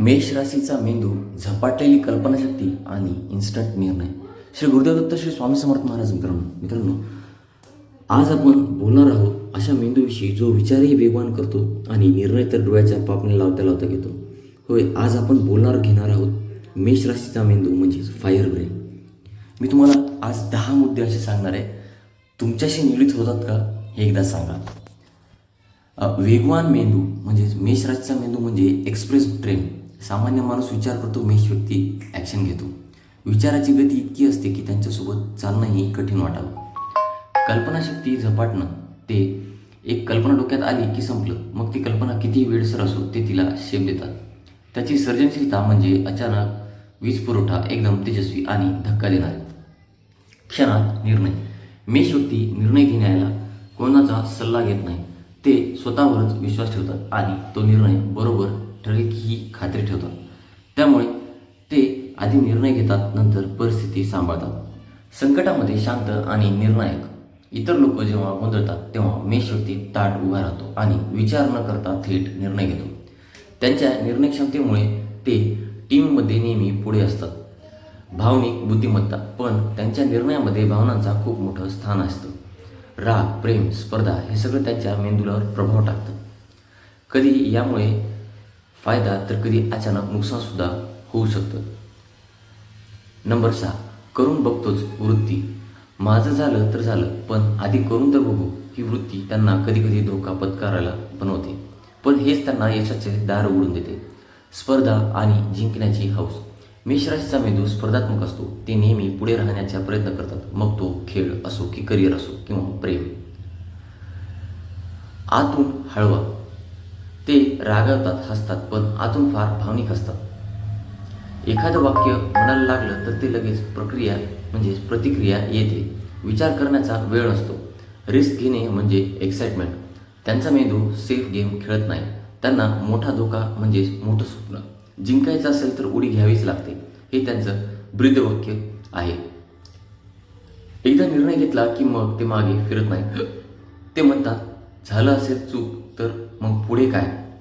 मेष राशीचा मेंदू झपाटलेली कल्पनाशक्ती आणि इन्स्टंट निर्णय. श्री गुरुदेव दत्त श्री स्वामी समर्थ महाराज मित्रांनो मित्रांनो आज आपण बोलणार आहोत अशा मेंदूविषयी जो विचारही वेगवान करतो आणि निर्णय तर डोळ्याच्या पापणी लावता लावता घेतो. होय आज आपण बोलणार घेणार आहोत मेष राशीचा मेंदू म्हणजेच फायर ब्रेन मी तुम्हाला आज दहा मुद्दे असे सांगणार आहे. तुमच्याशी निगडीत होतात का हे एकदा सांगा. वेगवान मेंदू म्हणजेच मेषराजचा मेंदू म्हणजे एक्सप्रेस ट्रेन सामान्य माणूस विचार करतो मेष व्यक्ती ॲक्शन घेतो. विचाराची गती इतकी असते की त्यांच्यासोबत चालणंही कठीण वाटावं. कल्पनाशक्ती झपाटणं ते एक कल्पना डोक्यात आली की संपलं. मग ती कल्पना किती वेळसर असो ते तिला शेप देतात. त्याची सर्जनशीलता म्हणजे अचानक वीज पुरवठा एकदम तेजस्वी आणि धक्का देणारे. क्षणात निर्णय. मेष व्यक्ती निर्णय घेण्याला कोणाचा सल्ला घेत नाही. ते स्वतःवरच विश्वास ठेवतात आणि तो निर्णय बरोबर ठरेल ही खात्री ठेवतात. त्यामुळे ते आधी निर्णय घेतात नंतर परिस्थिती सांभाळतात. संकटामध्ये शांत आणि निर्णायक. इतर लोक जेव्हा गोंधळतात तेव्हा मेष व्यक्ती ताट उभा राहतो आणि विचार न करता थेट निर्णय घेतो. त्यांच्या निर्णय क्षमतेमुळे ते टीममध्ये नेहमी पुढे असतात. भावनिक बुद्धिमत्ता पण त्यांच्या निर्णयामध्ये भावनांचा खूप मोठं स्थान असतं. राग प्रेम स्पर्धा हे सगळं त्यांच्या मेंदूलावर प्रभाव टाकतं. कधी यामुळे फायदा तर कधी अचानक नुकसानसुद्धा होऊ शकतं. नंबर सहा करून बघतोच वृत्ती. माझं झालं तर झालं पण आधी करून तर बघू ही वृत्ती त्यांना कधी कधी धोका पत्करायला बनवते. पण हेच त्यांना यशाचे दार उघडून देते. स्पर्धा आणि जिंकण्याची हौस. मेषराशीचा मेंदू स्पर्धात्मक असतो. ते नेहमी पुढे राहण्याचा प्रयत्न करतात. मग तो खेळ असो की करिअर असो किंवा आतून हळवा. ते रागावतात हसतात पण आतून फार भावनिक असतात. एखादं वाक्य म्हणायला लागलं तर ते लगेच प्रक्रिया म्हणजेच प्रतिक्रिया येते. विचार करण्याचा वेळ नसतो. रिस्क घेणे म्हणजे एक्साइटमेंट. त्यांचा मेंदू सेफ गेम खेळत नाही. त्यांना मोठा धोका म्हणजेच मोठं स्वप्न. जिंकायचं असेल तर उडी घ्यावीच लागते. हे त्यांचं ब्रीदवाक्य आहे. एकदा निर्णय घेतला की मग ते मागे फिरत नाही. ते म्हणतात झालं असेल चूक तर मग पुढे काय?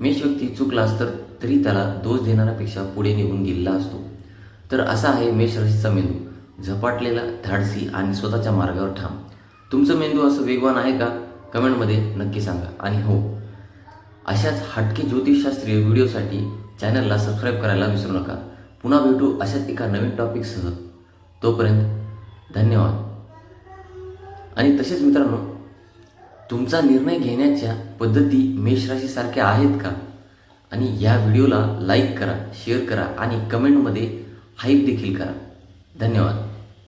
मेष व्यक्ती चुकलास तर तरी त्याला दोष देणाऱ्यापेक्षा पुढे निघून गेलेला असतो. तर असा आहे मेष राशीचा मेंदू. झपाटलेला धाडसी आणि स्वतःच्या मार्गावर ठाम. तुमचं मेंदू असं वेगवान आहे का? कमेंटमध्ये नक्की सांगा. आणि हो अशाच हटके ज्योतिषशास्त्रीय व्हिडिओसाठी चॅनलला सबस्क्राईब करायला विसरू नका. पुन्हा भेटू अशाच एका नवीन टॉपिकसह. तोपर्यंत धन्यवाद. आणि तसेच मित्रांनो तुमचा निर्णय घेण्याच्या पद्धती मेषराशीसारख्या आहेत का? आणि या व्हिडिओला लाईक करा शेअर करा आणि कमेंटमध्ये हाईप देखील करा. धन्यवाद.